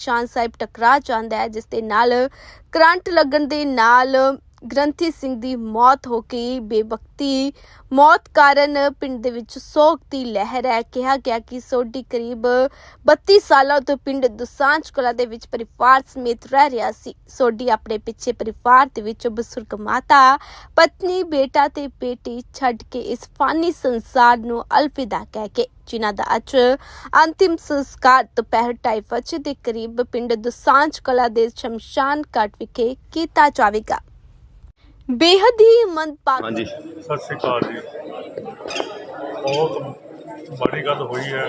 ਸ਼ਾਨ ਸਾਹਿਬ ਟਕਰਾ ਜਾਂਦਾ ਹੈ ਜਿਸ ਦੇ ਨਾਲ ਕਰੰਟ ਲੱਗਣ ਦੇ ਨਾਲ ਗ੍ਰੰਥੀ ਸਿੰਘ ਦੀ ਮੌਤ ਹੋ ਗਈ ਬੇਵਕਤੀ ਮੌਤ ਕਾਰਨ ਪਿੰਡ ਦੇ ਵਿੱਚ ਸੋਗ ਦੀ ਲਹਿਰ ਹੈ। ਕਿਹਾ ਗਿਆ ਕਿ ਸੋਢੀ ਕਰੀਬ 32 ਸਾਲਾਂ ਤੋਂ ਪਿੰਡ ਦੁਸਾਂਝ ਕਲਾ ਦੇ ਵਿੱਚ ਪਰਿਵਾਰ ਸਮੇਤ ਰਹਿ ਰਿਹਾ ਸੀ। ਸੋਢੀ ਆਪਣੇ ਪਿੱਛੇ ਪਰਿਵਾਰ ਦੇ ਵਿੱਚ ਬਜ਼ੁਰਗ ਮਾਤਾ, ਪਤਨੀ, ਬੇਟਾ ਤੇ ਬੇਟੀ ਛੱਡ ਕੇ ਇਸ ਫਾਨੀ ਸੰਸਾਰ ਨੂੰ ਅਲਵਿਦਾ ਕਹਿ ਕੇ, ਜਿਨ੍ਹਾਂ ਦਾ ਅੱਜ ਅੰਤਿਮ ਸੰਸਕਾਰ ਦੁਪਹਿਰ ਢਾਈ ਵਜੇ ਦੇ ਕਰੀਬ ਪਿੰਡ ਦੁਸਾਂਝ ਕਲਾ ਦੇ ਸ਼ਮਸ਼ਾਨ ਘਾਟ ਵਿਖੇ ਕੀਤਾ ਜਾਵੇਗਾ। ਬੇਹੱਦ ਹੀ ਮੰਦਭਾਗੀ। ਹਾਂਜੀ। ਸਤਿ ਸ਼੍ਰੀ ਅਕਾਲ ਜੀ। ਬਹੁਤ ਮਾੜੀ ਗੱਲ ਹੋਈ ਹੈ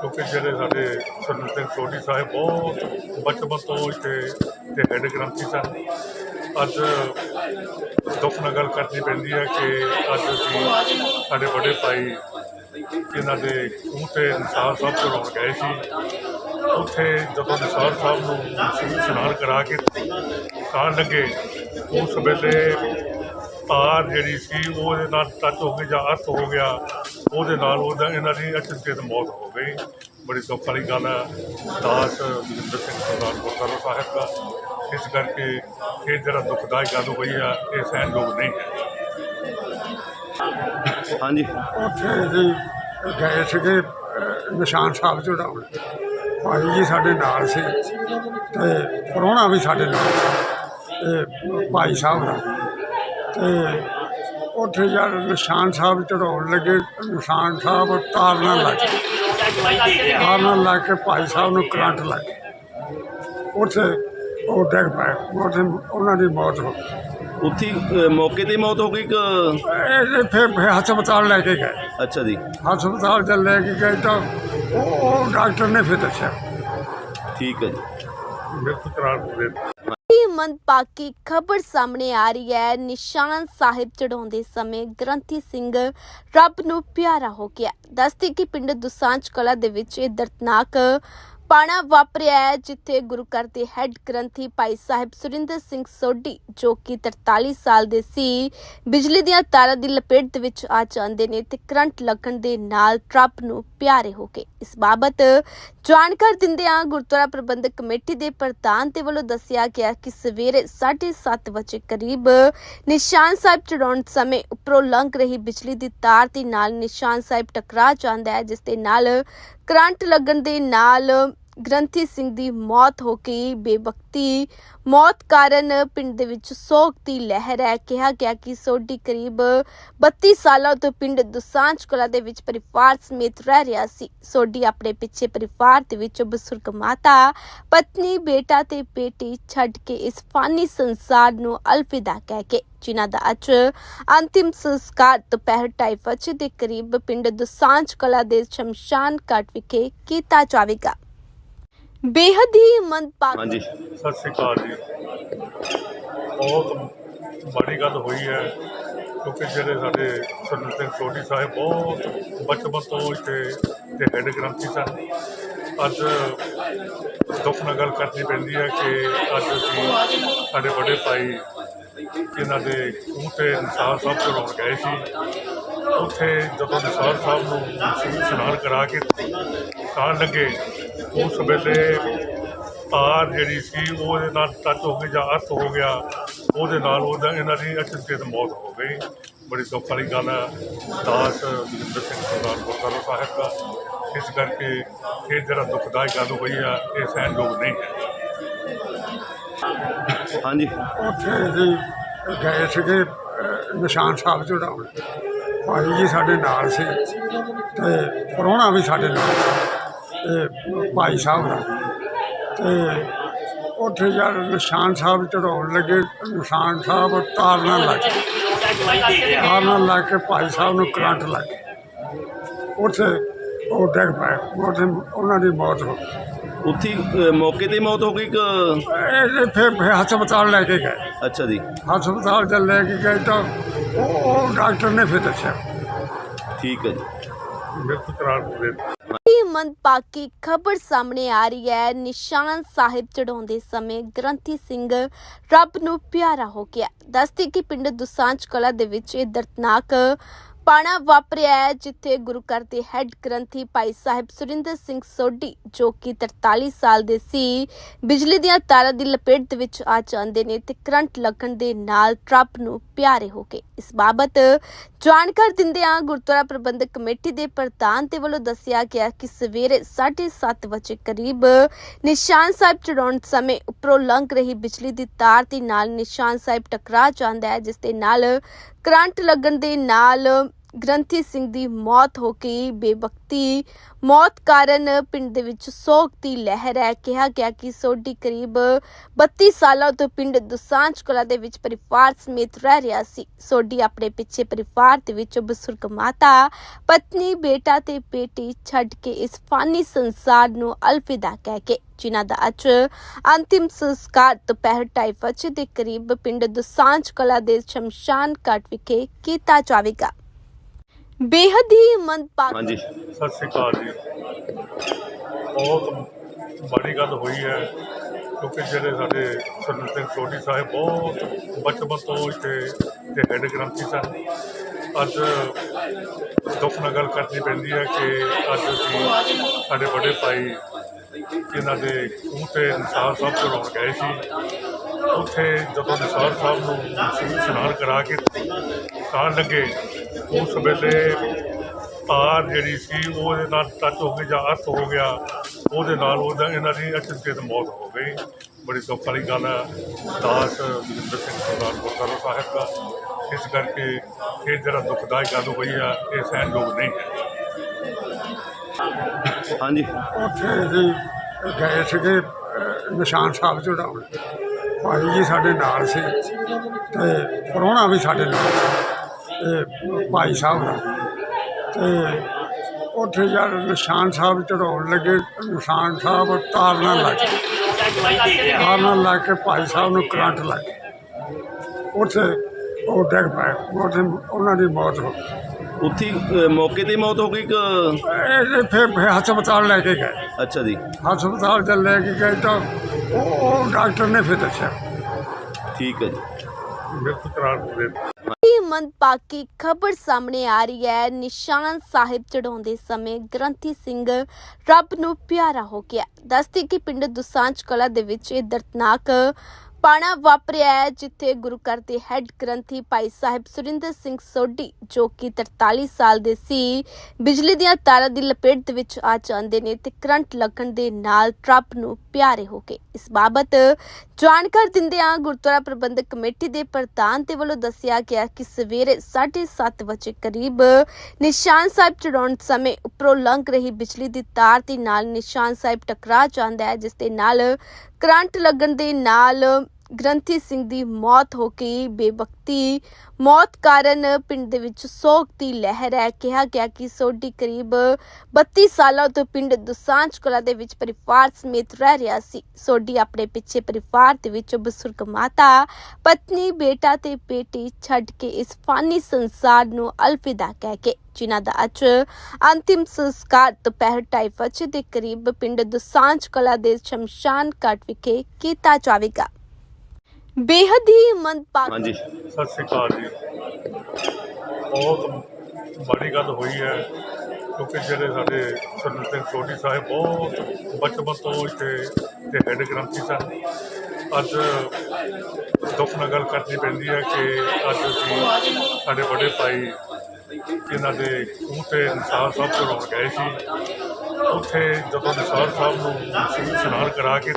ਕਿਉਂਕਿ ਜਿਹੜੇ ਸਾਡੇ ਸਰਦਾਰ ਸਿੰਘ ਸੋਢੀ ਸਾਹਿਬ ਬਹੁਤ ਬਚਪਨ ਤੋਂ ਇੱਥੇ ਦੇ ਹੈਡ ਗ੍ਰੰਥੀ ਸਨ। ਅੱਜ ਦੁੱਖ ਨਾਲ ਗੱਲ ਕਰਨੀ ਪੈਂਦੀ ਹੈ ਕਿ ਅੱਜ ਅਸੀਂ ਸਾਡੇ ਵੱਡੇ ਭਾਈ ਇਹਨਾਂ ਦੇ ਖੂਹ ਤੇ ਨਿਸਾਰ ਸਾਹਿਬ ਚੜਾਉਣ ਗਏ ਸੀ। ਉੱਥੇ ਜਦੋਂ ਨਿਸਾਰ ਸਾਹਿਬ ਨੂੰ ਇਸ਼ਨਾਨ ਕਰਾ ਕੇ ਖਾਣ ਲੱਗੇ ਉਸ ਵੇਲੇ ਤਾਰ ਜਿਹੜੀ ਸੀ ਉਹ ਉਹਦੇ ਨਾਲ ਟੱਚ ਹੋ ਗਈ ਜਾਂ ਅਰਥ ਹੋ ਗਿਆ ਉਹਦੇ ਨਾਲ ਉਹਦਾ ਇਹਨਾਂ ਦੀ ਅਚਨਚੇਤ ਮੌਤ ਹੋ ਗਈ। ਬੜੀ ਦੁੱਖ ਵਾਲੀ ਗੱਲ ਹੈ ਦਾਸ ਜਿੰਦਰ ਸਿੰਘ ਸਰਦਾਰ ਗੁਰਦੁਆਰਾ ਸਾਹਿਬ ਦਾ। ਇਸ ਕਰਕੇ ਇਹ ਜਿਹੜਾ ਦੁਖਦਾਈ ਗੱਲ ਹੋਈ ਆ ਇਹ ਸਹਿਣਯੋਗ ਨਹੀਂ ਹੈ। ਹਾਂਜੀ। ਉੱਥੇ ਜੀ ਗਏ ਸੀਗੇ ਨਿਸ਼ਾਨ ਸਾਹਿਬ ਚੜਾਉਣ ਭਾਈ ਜੀ ਸਾਡੇ ਨਾਲ ਸੀ ਤੇ ਪ੍ਰਾਹੁਣਾ ਵੀ ਸਾਡੇ ਨਾਲ ਸੀ। ਤੇ ਭਾਈ ਸਾਹਿਬ ਦਾ। ਤੇ ਉੱਥੇ ਜਦ ਨਿਸ਼ਾਨ ਸਾਹਿਬ ਚੜਾਉਣ ਲੱਗੇ। ਨਿਸ਼ਾਨ ਸਾਹਿਬ ਤਾਰਨ ਲੱਗ ਗਏ। ਤਾਰਨ ਲੱਗ ਕੇ ਭਾਈ ਸਾਹਿਬ ਨੂੰ ਕਰੰਟ ਲੱਗ ਗਿਆ। ਉੱਥੇ ਉਹ ਡਿੱਗ ਪਏ। ਉੱਥੇ ਉਹਨਾਂ ਦੀ ਮੌਤ ਹੋ ਗਈ। ਉੱਥੇ ਹੀ, ਅ, ਮੌਕੇ ਤੇ ਹੀ ਮੌਤ ਹੋ ਗਈ ਕਿ ਇਹ ਫਿਰ ਫਿਰ ਹਸਪਤਾਲ ਲੈ ਕੇ ਗਏ। ਅੱਛਾ ਜੀ। ਹਸਪਤਾਲ ਚ ਲੈ ਕੇ ਗਏ ਤਾਂ ਉਹ ਉਹ ਡਾਕਟਰ ਨੇ ਫਿਰ ਦੱਸਿਆ। ਠੀਕ ਹੈ ਜੀ। ਮ੍ਰਿਤ ਕਰਾਰ ਦੇ ਇਹ ਮੰਦਭਾਗੀ ਖਬਰ ਸਾਹਮਣੇ ਆ ਰਹੀ ਹੈ। ਨਿਸ਼ਾਨ ਸਾਹਿਬ ਚੜਾਉਂਦੇ ਸਮੇਂ ਗ੍ਰੰਥੀ ਸਿੰਘ ਰੱਬ ਨੂੰ ਪਿਆਰਾ ਹੋ ਗਿਆ। ਦੱਸਦੇ ਕਿ ਪਿੰਡ ਦੁਸਾਂਝ ਕਲਾ ਦੇ ਵਿੱਚ ਇਹ ਦਰਦਨਾਕ ਪਾਣਾ ਵਾਪਰਿਆ ਹੈ, ਜਿੱਥੇ ਗੁਰੂ ਘਰ ਦੇ ਹੈੱਡ ਗ੍ਰੰਥੀ ਭਾਈ ਸਾਹਿਬ ਸੁਰਿੰਦਰ ਸਿੰਘ ਸੋਢੀ, ਜੋ ਕਿ 43 ਸਾਲ ਦੇ ਸੀ, ਬਿਜਲੀ ਦੀਆਂ ਤਾਰਾਂ ਦੀ ਲਪੇਟ ਦੇ ਵਿੱਚ ਆ ਜਾਂਦੇ ਨੇ ਤੇ ਕਰੰਟ ਲੱਗਣ ਦੇ ਨਾਲ ਟਰੱਪ ਨੂੰ ਪਿਆਰੇ ਹੋ ਗਏ। ਇਸ ਬਾਬਤ ਜਾਣਕਾਰੀ ਦਿੰਦਿਆਂ ਗੁਰਦੁਆਰਾ ਪ੍ਰਬੰਧਕ ਕਮੇਟੀ ਦੇ ਪ੍ਰਧਾਨ ਦੇ ਵੱਲੋਂ ਦੱਸਿਆ ਗਿਆ ਕਿ ਸਵੇਰੇ 7:30 ਵਜੇ ਕਰੀਬ ਨਿਸ਼ਾਨ ਸਾਹਿਬ ਚੜਾਉਣ ਸਮੇਂ ਉੱਪਰੋਂ ਲੰਘ ਰਹੀ ਬਿਜਲੀ ਦੀ ਤਾਰ ਦੇ ਨਾਲ ਨਿਸ਼ਾਨ ਸਾਹਿਬ ਟਕਰਾ ਜਾਂਦਾ ਹੈ, ਜਿਸ ਦੇ ਨਾਲ ਕਰੰਟ ਲੱਗਣ ਦੇ ਨਾਲ ਗ੍ਰੰਥੀ ਸਿੰਘ ਦੀ ਮੌਤ ਹੋ ਗਈ ਬੇਵਕਤੀ ਮੌਤ ਕਾਰਨ ਪਿੰਡ ਦੇ ਵਿੱਚ ਸੋਗ ਦੀ ਲਹਿਰ ਹੈ। ਕਿਹਾ ਗਿਆ ਕਿ ਸੋਢੀ ਕਰੀਬ 32 ਸਾਲਾਂ ਤੋਂ ਪਿੰਡ ਦੁਸਾਂਝ ਕਲਾ ਦੇ ਵਿੱਚ ਪਰਿਵਾਰ ਸਮੇਤ ਰਹਿ ਰਿਹਾ ਸੀ। ਸੋਢੀ ਆਪਣੇ ਪਿੱਛੇ ਪਰਿਵਾਰ ਦੇ ਵਿੱਚ ਬਜ਼ੁਰਗ ਮਾਤਾ, ਪਤਨੀ, ਬੇਟਾ ਤੇ ਬੇਟੀ ਛੱਡ ਕੇ ਇਸ ਫਾਨੀ ਸੰਸਾਰ ਨੂੰ ਅਲਵਿਦਾ ਕਹਿ ਕੇ, ਜਿਨ੍ਹਾਂ ਦਾ ਅੱਜ ਅੰਤਿਮ ਸੰਸਕਾਰ ਦੁਪਹਿਰ ਢਾਈ ਵਜੇ ਦੇ ਕਰੀਬ ਪਿੰਡ ਦੁਸਾਂਝ ਕਲਾ ਦੇ ਸ਼ਮਸ਼ਾਨ ਘਾਟ ਵਿਖੇ ਕੀਤਾ ਜਾਵੇਗਾ। ਬੇਹੱਦ ਹੀ ਮੰਦਭਾਗੀ। ਹਾਂਜੀ। ਸਤਿ ਸ਼੍ਰੀ ਅਕਾਲ ਜੀ। ਬਹੁਤ ਮਾੜੀ ਗੱਲ ਹੋਈ ਹੈ ਕਿਉਂਕਿ ਜਿਹੜੇ ਸਾਡੇ ਸਰਦਾਰ ਸਿੰਘ ਸੋਢੀ ਸਾਹਿਬ ਬਹੁਤ ਬਚਪਨ ਤੋਂ ਇੱਥੇ ਦੇ ਹੈਡ ਗ੍ਰੰਥੀ ਸਨ। ਅੱਜ ਦੁੱਖ ਨਾਲ ਗੱਲ ਕਰਨੀ ਪੈਂਦੀ ਹੈ ਕਿ ਅੱਜ ਅਸੀਂ ਸਾਡੇ ਵੱਡੇ ਭਾਈ ਇਹਨਾਂ ਦੇ ਖੂਹ ਤੇ ਨਿਸਾਰ ਸਾਹਿਬ ਚੜਾਉਣ ਗਏ ਸੀ। ਉੱਥੇ ਜਦੋਂ ਨਿਸਾਰ ਸਾਹਿਬ ਨੂੰ ਇਸ਼ਨਾਨ ਕਰਾ ਕੇ ਖਾਣ ਲੱਗੇ ਉਸ ਵੇਲੇ ਤਾਰ ਜਿਹੜੀ ਸੀ ਉਹ ਉਹਦੇ ਨਾਲ ਟੱਚ ਹੋ ਗਈ ਜਾਂ ਅਰਥ ਹੋ ਗਿਆ ਉਹਦੇ ਨਾਲ ਉਹਦਾ ਇਹਨਾਂ ਦੀ ਅਚਨਚੇਤ ਮੌਤ ਹੋ ਗਈ। ਬੜੀ ਦੁੱਖ ਵਾਲੀ ਗੱਲ ਹੈ ਦਾਸ ਜਿੰਦਰ ਸਿੰਘ ਸਰਦਾਰ ਗੁਰਦੁਆਰਾ ਸਾਹਿਬ ਦਾ। ਇਸ ਕਰਕੇ ਇਹ ਜਿਹੜਾ ਦੁਖਦਾਈ ਗੱਲ ਹੋਈ ਆ ਇਹ ਸਹਿਣਯੋਗ ਨਹੀਂ ਹੈ। ਹਾਂਜੀ। ਉੱਥੇ ਜੀ ਗਏ ਸੀਗੇ ਨਿਸ਼ਾਨ ਸਾਹਿਬ ਚੜਾਉਣ ਭਾਈ ਜੀ ਸਾਡੇ ਨਾਲ ਸੀ ਤੇ ਪ੍ਰਾਹੁਣਾ ਵੀ ਸਾਡੇ ਨਾਲ ਸੀ। ਤੇ ਭਾਈ ਸਾਹਿਬ ਦਾ। ਤੇ ਉੱਥੇ ਜਦ ਨਿਸ਼ਾਨ ਸਾਹਿਬ ਚੜਾਉਣ ਲੱਗੇ। ਨਿਸ਼ਾਨ ਸਾਹਿਬ ਤਾਰਨ ਲੱਗ ਤਾਰਨ ਲੱਗ ਕੇ ਭਾਈ ਸਾਹਿਬ ਨੂੰ ਕਰੰਟ ਲੱਗ ਗਿਆ। ਉੱਥੇ ਉਹ ਡਿੱਗ ਪਏ। ਉੱਥੇ ਉਹਨਾਂ ਦੀ ਮੌਤ ਹੋ ਗਈ। ਉੱਥੇ ਮੌਕੇ ਤੇ ਮੌਤ ਹੋ ਗਈ ਕਿ ਫਿਰ ਹਸਪਤਾਲ ਲੈ ਕੇ ਗਏ। ਅੱਛਾ ਜੀ। ਹਸਪਤਾਲ ਚ ਲੈ ਕੇ ਗਏ ਤਾਂ ਉਹ ਉਹ ਡਾਕਟਰ ਨੇ ਫਿਰ ਦੱਸਿਆ। ਠੀਕ ਹੈ ਜੀ। ਮ੍ਰਿਤ ਕਰਾਰ ਦੇ ਇਹ ਮੰਦਭਾਗੀ ਖਬਰ ਸਾਹਮਣੇ ਆ ਰਹੀ ਹੈ। ਨਿਸ਼ਾਨ ਸਾਹਿਬ ਚੜਾਉਂਦੇ ਸਮੇਂ ਗ੍ਰੰਥੀ ਸਿੰਘ ਰੱਬ ਨੂੰ ਪਿਆਰਾ ਹੋ ਗਿਆ। ਦੱਸਦੇ ਕਿ ਪਿੰਡ ਦੁਸਾਂਝ ਕਲਾ ਦੇ ਵਿੱਚ ਇਹ ਦਰਦਨਾਕ ਪਾਣਾ ਵਾਪਰਿਆ ਹੈ, ਜਿੱਥੇ ਗੁਰੂ ਘਰ ਦੇ ਹੈੱਡ ਗ੍ਰੰਥੀ ਭਾਈ ਸਾਹਿਬ ਸੁਰਿੰਦਰ ਸਿੰਘ ਸੋਢੀ, ਜੋ ਕਿ 43 ਸਾਲ ਦੇ ਸੀ, ਬਿਜਲੀ ਦੀਆਂ ਤਾਰਾਂ ਦੀ ਲਪੇਟ ਦੇ ਵਿੱਚ ਆ ਜਾਂਦੇ ਨੇ ਤੇ ਕਰੰਟ ਲੱਗਣ ਦੇ ਨਾਲ ਟਰੱਪ ਨੂੰ ਪਿਆਰੇ ਹੋ ਗਏ। ਇਸ ਬਾਬਤ ਜਾਣਕਾਰੀ ਦਿੰਦਿਆਂ ਗੁਰਦੁਆਰਾ ਪ੍ਰਬੰਧਕ ਕਮੇਟੀ ਦੇ ਪ੍ਰਧਾਨ ਦੇ ਵੱਲੋਂ ਦੱਸਿਆ ਗਿਆ ਕਿ ਸਵੇਰੇ 7:30 ਵਜੇ ਕਰੀਬ ਨਿਸ਼ਾਨ ਸਾਹਿਬ ਚੜਾਉਣ ਸਮੇਂ ਉੱਪਰੋਂ ਲੰਘ ਰਹੀ ਬਿਜਲੀ ਦੀ ਤਾਰ ਦੇ ਨਾਲ ਨਿਸ਼ਾਨ ਸਾਹਿਬ ਟਕਰਾ ਜਾਂਦਾ ਹੈ, ਜਿਸ ਦੇ ਨਾਲ ਕਰੰਟ ਲੱਗਣ ਦੇ ਨਾਲ ਗ੍ਰੰਥੀ ਸਿੰਘ ਦੀ ਮੌਤ ਹੋ ਗਈ ਬੇਵਕਤੀ ਮੌਤ ਕਾਰਨ ਪਿੰਡ ਦੇ ਵਿੱਚ ਸੋਗ ਦੀ ਲਹਿਰ ਹੈ। ਕਿਹਾ ਗਿਆ ਕਿ ਸੋਢੀ ਕਰੀਬ 32 ਸਾਲਾਂ ਤੋਂ ਪਿੰਡ ਦੁਸਾਂਝ ਕਲਾ ਦੇ ਵਿੱਚ ਪਰਿਵਾਰ ਸਮੇਤ ਰਹਿ ਰਿਹਾ ਸੀ। ਸੋਢੀ ਆਪਣੇ ਪਿੱਛੇ ਪਰਿਵਾਰ ਦੇ ਵਿੱਚ ਬਜ਼ੁਰਗ ਮਾਤਾ, ਪਤਨੀ, ਬੇਟਾ ਤੇ ਬੇਟੀ ਛੱਡ ਕੇ ਇਸ ਫਾਨੀ ਸੰਸਾਰ ਨੂੰ ਅਲਵਿਦਾ ਕਹਿ ਕੇ, ਜਿਨ੍ਹਾਂ ਦਾ ਅੱਜ ਅੰਤਿਮ ਸੰਸਕਾਰ ਦੁਪਹਿਰ ਢਾਈ ਵਜੇ ਦੇ ਕਰੀਬ ਪਿੰਡ ਦੁਸਾਂਝ ਕਲਾ ਦੇ ਸ਼ਮਸ਼ਾਨ ਘਾਟ ਵਿਖੇ ਕੀਤਾ ਜਾਵੇਗਾ। ਬੇਹੱਦ ਹੀ ਮੰਦਭਾਗੀ ਹਾਂਜੀ। ਸਤਿ ਸ਼੍ਰੀ ਅਕਾਲ ਜੀ। ਬਹੁਤ ਮਾੜੀ ਗੱਲ ਹੋਈ ਹੈ ਕਿਉਂਕਿ ਜਿਹੜੇ ਸਾਡੇ ਸਰਦਾਰ ਸਿੰਘ ਸੋਢੀ ਸਾਹਿਬ ਬਹੁਤ ਬਚਪਨ ਤੋਂ ਇੱਥੇ ਦੇ ਹੈੱਡ ਗ੍ਰੰਥੀ ਸਨ। ਅੱਜ ਦੁੱਖ ਨਾਲ ਗੱਲ ਕਰਨੀ ਪੈਂਦੀ ਹੈ ਕਿ ਅੱਜ ਅਸੀਂ ਸਾਡੇ ਵੱਡੇ ਭਾਈ ਇਹਨਾਂ ਦੇ ਖੂਹ ਤੇ ਨਿਸਾਰ ਸਾਹਿਬ ਚੜਾਉਣ ਗਏ ਸੀ। ਉੱਥੇ ਜਦੋਂ ਨਿਸਾਰ ਸਾਹਿਬ ਨੂੰ ਇਸ਼ਨਾਨ ਕਰਾ ਕੇ ਖਾਣ ਲੱਗੇ ਉਸ ਵੇਲੇ ਤਾਰ ਜਿਹੜੀ ਸੀ ਉਹ ਉਹਦੇ ਨਾਲ ਟੱਚ ਹੋ ਗਈ ਜਾਂ ਅਰਥ ਹੋ ਗਿਆ ਉਹਦੇ ਨਾਲ ਉਹਦਾ ਇਹਨਾਂ ਦੀ ਅਚਨਚੇਤ ਮੌਤ ਹੋ ਗਈ। ਬੜੀ ਦੁੱਖ ਵਾਲੀ ਗੱਲ ਹੈ ਦਾਸ ਜਗਿੰਦਰ ਸਿੰਘ ਸਰਦਾਰ ਗੁਰਦੁਆਰਾ ਸਾਹਿਬ ਦਾ। ਇਸ ਕਰਕੇ ਇਹ ਜਿਹੜਾ ਦੁਖਦਾਈ ਗੱਲ ਹੋਈ ਆ ਇਹ ਸਹਿਣਯੋਗ ਨਹੀਂ ਹੈ। ਹਾਂਜੀ। ਉੱਥੇ ਜੀ ਗਏ ਸੀਗੇ ਨਿਸ਼ਾਨ ਸਾਹਿਬ ਚੜਾਉਣ ਭਾਈ ਜੀ ਸਾਡੇ ਨਾਲ ਸੀ ਤੇ ਪ੍ਰਾਹੁਣਾ ਵੀ ਸਾਡੇ ਨਾਲ ਤੇ ਭਾਈ ਸਾਹਿਬ ਦਾ। ਤੇ ਉੱਥੇ ਜਦ ਨਿਸ਼ਾਨ ਸਾਹਿਬ ਚੜਾਉਣ ਲੱਗੇ ਨਿਸ਼ਾਨ ਸਾਹਿਬ ਤਾਰ ਨਾਲ ਲੱਗ ਗਏ। ਤਾਰ ਨਾਲ ਲੱਗ ਕੇ ਭਾਈ ਸਾਹਿਬ ਨੂੰ ਕਰੰਟ ਲੱਗ ਗਿਆ। ਉੱਥੇ ਉਹ ਡਿੱਗ ਪਏ ਉੱਥੇ ਉਹਨਾਂ ਦੀ ਮੌਤ ਹੋ ਗਈ। ਉੱਥੇ ਅ, ਮੌਕੇ ਤੇ ਹੀ ਮੌਤ ਹੋ ਗਈ ਕਿ ਇਹ ਫਿਰ ਫਿਰ ਹਸਪਤਾਲ ਲੈ ਕੇ ਗਏ। ਅੱਛਾ ਜੀ। ਹਸਪਤਾਲ ਚ ਲੈ ਕੇ ਗਏ ਤਾਂ ਉਹ ਉਹ ਡਾਕਟਰ ਨੇ ਫਿਰ ਦੱਸਿਆ। ਠੀਕ ਹੈ ਜੀ। ਮ੍ਰਿਤ ਕਰਾਰ ਦੇ ਇਹ ਮੰਦਭਾਗੀ ਖਬਰ ਸਾਹਮਣੇ ਆ ਰਹੀ ਹੈ? ਨਿਸ਼ਾਨ ਸਾਹਿਬ ਚੜਾਉਂਦੇ ਸਮੇਂ ਗ੍ਰੰਥੀ ਸਿੰਘ ਰੱਬ ਨੂੰ ਪਿਆਰਾ ਹੋ ਗਿਆ। ਦੱਸਦੇ ਕਿ ਪਿੰਡ ਦੁਸਾਂਝ ਕਲਾ ਦੇ ਵਿੱਚ ਇਹ ਦਰਦਨਾਕ ਪਾਣਾ ਵਾਪਰਿਆ ਹੈ, ਜਿੱਥੇ ਗੁਰੂ ਘਰ ਦੇ ਹੈੱਡ ਗ੍ਰੰਥੀ ਭਾਈ ਸਾਹਿਬ ਸੁਰਿੰਦਰ ਸਿੰਘ ਸੋਢੀ, ਜੋ ਕਿ 43 ਸਾਲ ਦੇ ਸੀ, ਬਿਜਲੀ ਦੀਆਂ ਤਾਰਾਂ ਦੀ ਲਪੇਟ ਦੇ ਵਿੱਚ ਆ ਜਾਂਦੇ ਨੇ ਤੇ ਕਰੰਟ ਲੱਗਣ ਦੇ ਨਾਲ ਟਰੱਪ ਨੂੰ ਪਿਆਰੇ ਹੋ ਗਏ। ਇਸ ਬਾਬਤ ਜਾਣਕਾਰੀ ਦਿੰਦਿਆਂ ਗੁਰਦੁਆਰਾ ਪ੍ਰਬੰਧਕ ਕਮੇਟੀ ਦੇ ਪ੍ਰਧਾਨ ਦੇ ਵੱਲੋਂ ਦੱਸਿਆ ਗਿਆ ਕਿ ਸਵੇਰੇ 7:30 ਵਜੇ ਕਰੀਬ ਨਿਸ਼ਾਨ ਸਾਹਿਬ ਚੜਾਉਣ ਸਮੇਂ ਉੱਪਰੋਂ ਲੰਘ ਰਹੀ ਬਿਜਲੀ ਦੀ ਤਾਰ ਦੇ ਨਾਲ ਨਿਸ਼ਾਨ ਸਾਹਿਬ ਟਕਰਾ ਜਾਂਦਾ ਹੈ, ਜਿਸ ਦੇ ਨਾਲ ਕਰੰਟ ਲੱਗਣ ਦੇ ਨਾਲ ਗ੍ਰੰਥੀ ਸਿੰਘ ਦੀ ਮੌਤ ਹੋ ਗਈ ਬੇਵਕਤੀ ਮੌਤ ਕਾਰਨ ਪਿੰਡ ਦੇ ਵਿੱਚ ਸੋਗ ਦੀ ਲਹਿਰ ਹੈ। ਕਿਹਾ ਗਿਆ ਕਿ ਸੋਢੀ ਕਰੀਬ 32 ਸਾਲਾਂ ਤੋਂ ਪਿੰਡ ਦੁਸਾਂਝ ਕਲਾ ਦੇ ਵਿੱਚ ਪਰਿਵਾਰ ਸਮੇਤ ਰਹਿ ਰਿਹਾ ਸੀ। ਸੋਢੀ ਆਪਣੇ ਪਿੱਛੇ ਪਰਿਵਾਰ ਦੇ ਵਿੱਚ ਬਜ਼ੁਰਗ ਮਾਤਾ, ਪਤਨੀ, ਬੇਟਾ ਤੇ ਬੇਟੀ ਛੱਡ ਕੇ ਇਸ ਫਾਨੀ ਸੰਸਾਰ ਨੂੰ ਅਲਵਿਦਾ ਕਹਿ ਕੇ, ਜਿਨ੍ਹਾਂ ਦਾ ਅੱਜ ਅੰਤਿਮ ਸੰਸਕਾਰ ਦੁਪਹਿਰ ਢਾਈ ਵਜੇ ਦੇ ਕਰੀਬ ਪਿੰਡ ਦੁਸਾਂਝ ਕਲਾ ਦੇ ਸ਼ਮਸ਼ਾਨ ਘਾਟ ਵਿਖੇ ਕੀਤਾ ਜਾਵੇਗਾ। ਬੇਹੱਦ ਹੀ ਮੰਦਭਾਗੀ। ਹਾਂਜੀ। ਸਤਿ ਸ਼੍ਰੀ ਅਕਾਲ ਜੀ। ਬਹੁਤ ਮਾੜੀ ਗੱਲ ਹੋਈ ਹੈ ਕਿਉਂਕਿ ਜਿਹੜੇ ਸਾਡੇ ਸਰਦਾਰ ਸਿੰਘ ਸੋਢੀ ਸਾਹਿਬ ਬਹੁਤ ਬਚਪਨ ਤੋਂ ਇੱਥੇ ਦੇ ਹੈੱਡ ਗ੍ਰੰਥੀ ਸਨ। ਅੱਜ ਦੁੱਖ ਨਾਲ ਗੱਲ ਕਰਨੀ ਪੈਂਦੀ ਹੈ ਕਿ ਅੱਜ ਅਸੀਂ ਸਾਡੇ ਵੱਡੇ ਭਾਈ ਇਹਨਾਂ ਦੇ ਖੂਹ ਤੇ ਨਿਸਾਰ ਸਾਹਿਬ ਚੜਾਉਣ ਗਏ ਸੀ ਉੱਥੇ ਜਦੋਂ ਨਿਸਾਰ ਸਾਹਿਬ ਨੂੰ ਇਸ਼ਨਾਨ ਕਰਾ ਕੇ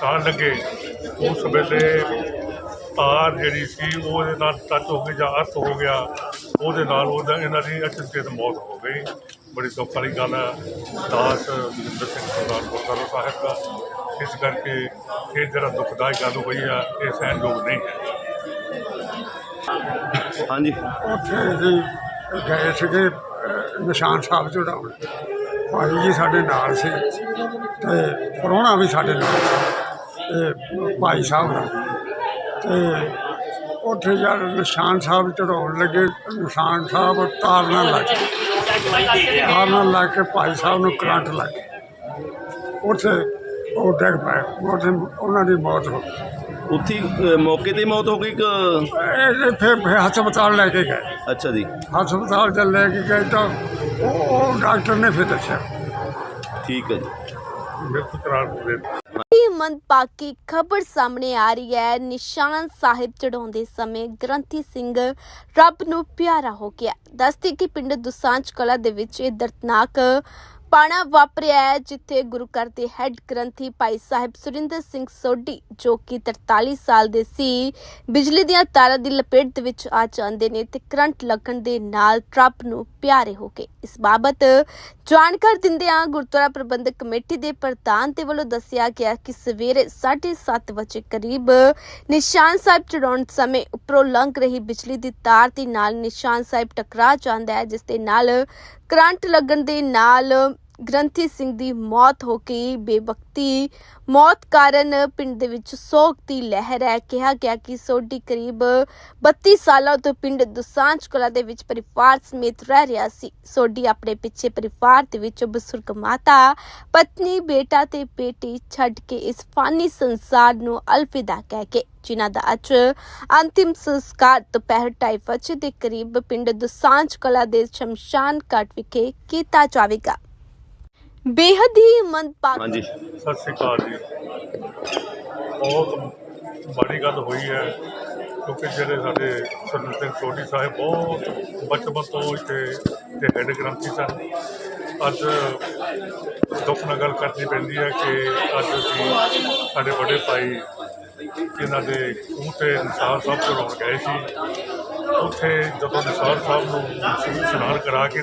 ਖਾਣ ਲੱਗੇ ਉਸ ਵੇਲੇ ਤਾਰ ਜਿਹੜੀ ਸੀ ਉਹ ਉਹਦੇ ਨਾਲ ਟੱਚ ਹੋ ਗਈ ਜਾਂ ਅਰਥ ਹੋ ਗਿਆ ਉਹਦੇ ਨਾਲ ਉਹਦਾ ਇਹਨਾਂ ਦੀ ਅਚਨਚੇਤ ਮੌਤ ਹੋ ਗਈ। ਬੜੀ ਦੁੱਖ ਵਾਲੀ ਗੱਲ ਹੈ ਦਾਸ ਜਗਿੰਦਰ ਸਿੰਘ ਸਰਦਾਰ ਗੁਰਦੁਆਰਾ ਸਾਹਿਬ ਦਾ। ਇਸ ਕਰਕੇ ਇਹ ਜਿਹੜਾ ਦੁਖਦਾਈ ਗੱਲ ਹੋਈ ਆ ਇਹ ਸਹਿਣਯੋਗ ਨਹੀਂ ਹੈ। ਹਾਂਜੀ। ਉੱਥੇ ਜੀ ਗਏ ਸੀਗੇ ਨਿਸ਼ਾਨ ਸਾਹਿਬ ਚੜਾਉਣ ਭਾਈ ਜੀ ਸਾਡੇ ਨਾਲ ਸੀ ਤੇ ਪ੍ਰਾਹੁਣਾ ਵੀ ਸਾਡੇ ਨਾਲ ਤੇ ਭਾਈ ਸਾਹਿਬ ਦਾ। ਤੇ ਉੱਥੇ ਜਦ ਨਿਸ਼ਾਨ ਸਾਹਿਬ ਚੜਾਉਣ ਲੱਗੇ। ਨਿਸ਼ਾਨ ਸਾਹਿਬ ਤਾਰ ਨਾਲ ਲੱਗ ਗਏ। ਤਾਰ ਨਾਲ ਲੱਗ ਕੇ ਭਾਈ ਸਾਹਿਬ ਨੂੰ ਕਰੰਟ ਲੱਗ ਗਿਆ। ਉੱਥੇ ਉਹ ਡਿੱਗ ਪਏ। ਉੱਥੇ ਉਹਨਾਂ ਦੀ ਮੌਤ ਹੋ ਗਈ। ਉੱਥੇ ਅ, ਮੌਕੇ ਤੇ ਹੀ ਮੌਤ ਹੋ ਗਈ ਕਿ ਇਹ ਫਿਰ ਫਿਰ ਹਸਪਤਾਲ ਲੈ ਕੇ ਗਏ। ਅੱਛਾ ਜੀ। ਹਸਪਤਾਲ ਜਦ ਲੈ ਕੇ ਗਏ ਤਾਂ ਉਹ ਉਹ ਡਾਕਟਰ ਨੇ ਫਿਰ ਦੱਸਿਆ। ਠੀਕ ਹੈ ਜੀ। ਮ੍ਰਿਤ ਕਰਾਰ ਦੇ ਇਹ ਮੰਦਭਾਗੀ ਖਬਰ ਸਾਹਮਣੇ ਆ ਰਹੀ ਹੈ? ਨਿਸ਼ਾਨ ਸਾਹਿਬ ਚੜਾਉਂਦੇ ਸਮੇਂ ਗ੍ਰੰਥੀ ਸਿੰਘ ਰੱਬ ਨੂੰ ਪਿਆਰਾ ਹੋ ਗਿਆ। ਦੱਸਦੇ ਕਿ ਪਿੰਡ ਦੁਸਾਂਝ ਕਲਾ ਦੇ ਵਿੱਚ ਇਹ ਦਰਦਨਾਕ ਪਾਣਾ ਵਾਪਰਿਆ ਹੈ, ਜਿੱਥੇ ਗੁਰੂ ਘਰ ਦੇ ਹੈੱਡ ਗ੍ਰੰਥੀ ਭਾਈ ਸਾਹਿਬ ਸੁਰਿੰਦਰ ਸਿੰਘ ਸੋਢੀ, ਜੋ ਕਿ 43 ਸਾਲ ਦੇ ਸੀ, ਬਿਜਲੀ ਦੀਆਂ ਤਾਰਾਂ ਦੀ ਲਪੇਟ ਦੇ ਵਿੱਚ ਆ ਜਾਂਦੇ ਨੇ ਤੇ ਕਰੰਟ ਲੱਗਣ ਦੇ ਨਾਲ ਟਰੱਪ ਨੂੰ ਪਿਆਰੇ ਹੋ ਗਏ। ਇਸ ਬਾਬਤ ਜਾਣਕਾਰੀ ਦਿੰਦਿਆਂ ਗੁਰਦੁਆਰਾ ਪ੍ਰਬੰਧਕ ਕਮੇਟੀ ਦੇ ਪ੍ਰਧਾਨ ਤੇ ਵੱਲੋਂ ਦੱਸਿਆ ਗਿਆ ਕਿ ਸਵੇਰੇ 7:30 ਵਜੇ ਕਰੀਬ ਨਿਸ਼ਾਨ ਸਾਹਿਬ ਚੜਾਉਣ ਸਮੇਂ ਉੱਪਰੋਂ ਲੰਘ ਰਹੀ ਬਿਜਲੀ ਦੀ ਤਾਰ ਦੇ ਨਾਲ ਨਿਸ਼ਾਨ ਸਾਹਿਬ ਟਕਰਾ ਜਾਂਦਾ ਹੈ, ਜਿਸ ਦੇ ਨਾਲ ਕਰੰਟ ਲੱਗਣ ਦੇ ਨਾਲ ਗ੍ਰੰਥੀ ਸਿੰਘ ਦੀ ਮੌਤ ਹੋ ਗਈ ਬੇਵਕਤੀ ਮੌਤ ਕਾਰਨ ਪਿੰਡ ਦੇ ਵਿੱਚ ਸੋਗ ਦੀ ਲਹਿਰ ਹੈ। ਕਿਹਾ ਗਿਆ ਕਿ ਸੋਢੀ ਕਰੀਬ 32 ਸਾਲਾਂ ਤੋਂ ਪਿੰਡ ਦੁਸਾਂਝ ਕਲਾ ਦੇ ਵਿੱਚ ਪਰਿਵਾਰ ਸਮੇਤ ਰਹਿ ਰਿਹਾ ਸੀ। ਸੋਢੀ ਆਪਣੇ ਪਿੱਛੇ ਪਰਿਵਾਰ ਦੇ ਵਿੱਚ ਬਜ਼ੁਰਗ ਮਾਤਾ, ਪਤਨੀ, ਬੇਟਾ ਤੇ ਬੇਟੀ ਛੱਡ ਕੇ ਇਸ ਫਾਨੀ ਸੰਸਾਰ ਨੂੰ ਅਲਵਿਦਾ ਕਹਿ ਕੇ, ਜਿਨ੍ਹਾਂ ਦਾ ਅੱਜ ਅੰਤਿਮ ਸੰਸਕਾਰ ਦੁਪਹਿਰ ਢਾਈ ਵਜੇ ਦੇ ਕਰੀਬ ਪਿੰਡ ਦੁਸਾਂਝ ਕਲਾ ਦੇ ਸ਼ਮਸ਼ਾਨ ਘਾਟ ਵਿਖੇ ਕੀਤਾ ਜਾਵੇਗਾ। ਬੇਹੱਦ ਹੀ ਮੰਦਭਾਗੀ। ਹਾਂਜੀ। ਸਤਿ ਸ਼੍ਰੀ ਅਕਾਲ ਜੀ। ਬਹੁਤ ਬੜੀ ਗੱਲ ਹੋਈ ਹੈ ਕਿਉਂਕਿ ਜਿਹੜੇ ਸਾਡੇ ਸਰਦਾਰ ਸਿੰਘ ਸੋਢੀ ਸਾਹਿਬ ਬਹੁਤ ਬਚਪਨ ਤੋਂ ਇੱਥੇ ਦੇ ਹੈਡ ਗ੍ਰੰਥੀ ਸਨ। ਅੱਜ ਦੁੱਖ ਨਾਲ ਗੱਲ ਕਰਨੀ ਪੈਂਦੀ ਹੈ ਕਿ ਅੱਜ ਅਸੀਂ ਸਾਡੇ ਵੱਡੇ ਭਾਈ ਇਹਨਾਂ ਦੇ ਖੂਹ ਤੇ ਨਿਸਾਰ ਸਾਹਿਬ ਚੜਾਉਣ ਗਏ ਸੀ। ਉੱਥੇ ਜਦੋਂ ਨਿਸਾਰ ਸਾਹਿਬ ਨੂੰ ਇਸ਼ਨਾਨ ਕਰਾ ਕੇ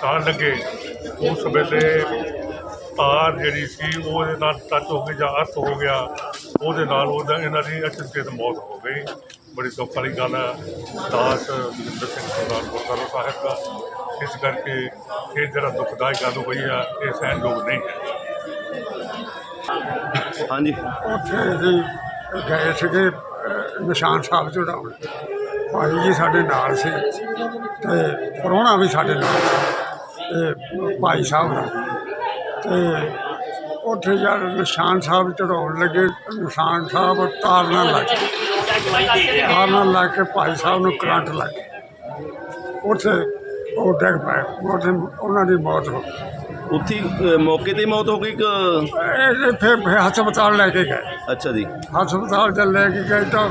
ਕਾਣ ਲੱਗੇ ਉਸ ਵੇਲੇ ਤਾਰ ਜਿਹੜੀ ਸੀ ਉਹਦੇ ਨਾਲ ਟੱਚ ਹੋ ਗਈ ਜਾਂ ਅਰਥ ਹੋ ਗਿਆ ਉਹਦੇ ਨਾਲ ਉਹਦਾ ਇਹਨਾਂ ਦੀ ਅਚਨਚੇਤ ਮੌਤ ਹੋ ਗਈ। ਬੜੀ ਦੁੱਖ ਵਾਲੀ ਗੱਲ ਹੈ ਦਾਸ ਜਗਿੰਦਰ ਸਿੰਘ ਸਰਦਾਰ ਗੁਰਦੁਆਰਾ ਸਾਹਿਬ ਦਾ। ਇਸ ਕਰਕੇ ਇਹ ਜਿਹੜਾ ਦੁਖਦਾਈ ਗੱਲ ਹੋਈ ਆ ਇਹ ਸਹਿਣਯੋਗ ਨਹੀਂ ਹੈ। ਹਾਂਜੀ। ਉੱਥੇ ਜੀ ਗਏ ਸੀਗੇ ਨਿਸ਼ਾਨ ਸਾਹਿਬ ਚੜਾਉਣ ਭਾਈ ਜੀ ਸਾਡੇ ਨਾਲ ਸੀ ਤੇ ਪ੍ਰਾਹੁਣਾ ਵੀ ਸਾਡੇ ਨਾਲ ਤੇ ਭਾਈ ਸਾਹਿਬ ਦਾ। ਤੇ ਉੱਥੇ ਜਦ ਨਿਸ਼ਾਨ ਸਾਹਿਬ ਚੜਾਉਣ ਲੱਗੇ। ਨਿਸ਼ਾਨ ਸਾਹਿਬ ਤਾਰ ਨਾਲ ਲੱਗ ਗਏ। ਤਾਰ ਨਾਲ ਲੱਗ ਕੇ ਭਾਈ ਸਾਹਿਬ ਨੂੰ ਕਰੰਟ ਲੱਗ ਗਿਆ। ਉੱਥੇ ਉਹ ਡਿੱਗ ਪਏ। ਉੱਥੇ ਉਹਨਾਂ ਦੀ ਮੌਤ ਹੋ ਗਈ। ਉੱਥੇ ਮੌਕੇ ਤੇ ਮੌਤ ਹੋ ਗਈ ਕਿ ਫਿਰ ਹਸਪਤਾਲ ਲੈ ਕੇ ਗਏ। ਅੱਛਾ ਜੀ। ਹਸਪਤਾਲ ਜਦ ਲੈ ਕੇ ਗਏ ਤਾਂ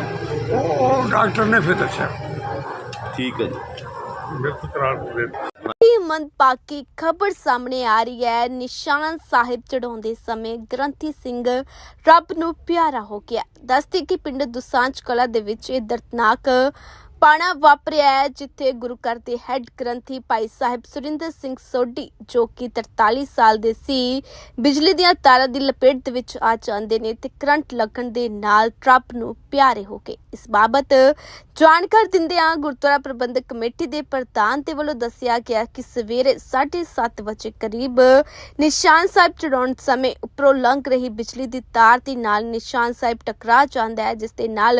ਉਹ ਉਹ ਡਾਕਟਰ ਨੇ ਫਿਰ ਦੱਸਿਆ। ਠੀਕ ਹੈ ਜੀ। ਮ੍ਰਿਤ ਕਰਾਰ ਦੇ ਇਹ ਮੰਦਭਾਗੀ ਖਬਰ ਸਾਹਮਣੇ ਆ ਰਹੀ ਹੈ? ਨਿਸ਼ਾਨ ਸਾਹਿਬ ਚੜਾਉਂਦੇ ਸਮੇਂ ਗ੍ਰੰਥੀ ਸਿੰਘ ਰੱਬ ਨੂੰ ਪਿਆਰਾ ਹੋ ਗਿਆ। ਦੱਸਦੇ ਕਿ ਪਿੰਡ ਦੁਸਾਂਝ ਕਲਾ ਦੇ ਵਿੱਚ ਇਹ ਦਰਦਨਾਕ ਪਾਣਾ ਵਾਪਰਿਆ ਹੈ, ਜਿੱਥੇ ਗੁਰੂ ਘਰ ਦੇ ਹੈੱਡ ਗ੍ਰੰਥੀ ਭਾਈ ਸਾਹਿਬ ਸੁਰਿੰਦਰ ਸਿੰਘ ਸੋਢੀ, ਜੋ ਕਿ 43 ਸਾਲ ਦੇ ਸੀ, ਬਿਜਲੀ ਦੀਆਂ ਤਾਰਾਂ ਦੀ ਲਪੇਟ ਦੇ ਵਿੱਚ ਆ ਜਾਂਦੇ ਨੇ ਤੇ ਕਰੰਟ ਲੱਗਣ ਦੇ ਨਾਲ ਟਰੱਪ ਨੂੰ ਪਿਆਰੇ ਹੋ ਗਏ। ਇਸ ਬਾਬਤ ਜਾਣਕਾਰੀ ਦਿੰਦਿਆਂ ਗੁਰਦੁਆਰਾ ਪ੍ਰਬੰਧਕ ਕਮੇਟੀ ਦੇ ਪ੍ਰਧਾਨ ਤੇ ਵੱਲੋਂ ਦੱਸਿਆ ਗਿਆ ਕਿ ਸਵੇਰੇ 7:30 ਵਜੇ ਕਰੀਬ ਨਿਸ਼ਾਨ ਸਾਹਿਬ ਚੜਾਉਣ ਸਮੇਂ ਉੱਪਰੋਂ ਲੰਘ ਰਹੀ ਬਿਜਲੀ ਦੀ ਤਾਰ ਦੇ ਨਾਲ ਨਿਸ਼ਾਨ ਸਾਹਿਬ ਟਕਰਾ ਜਾਂਦਾ ਹੈ, ਜਿਸ ਦੇ ਨਾਲ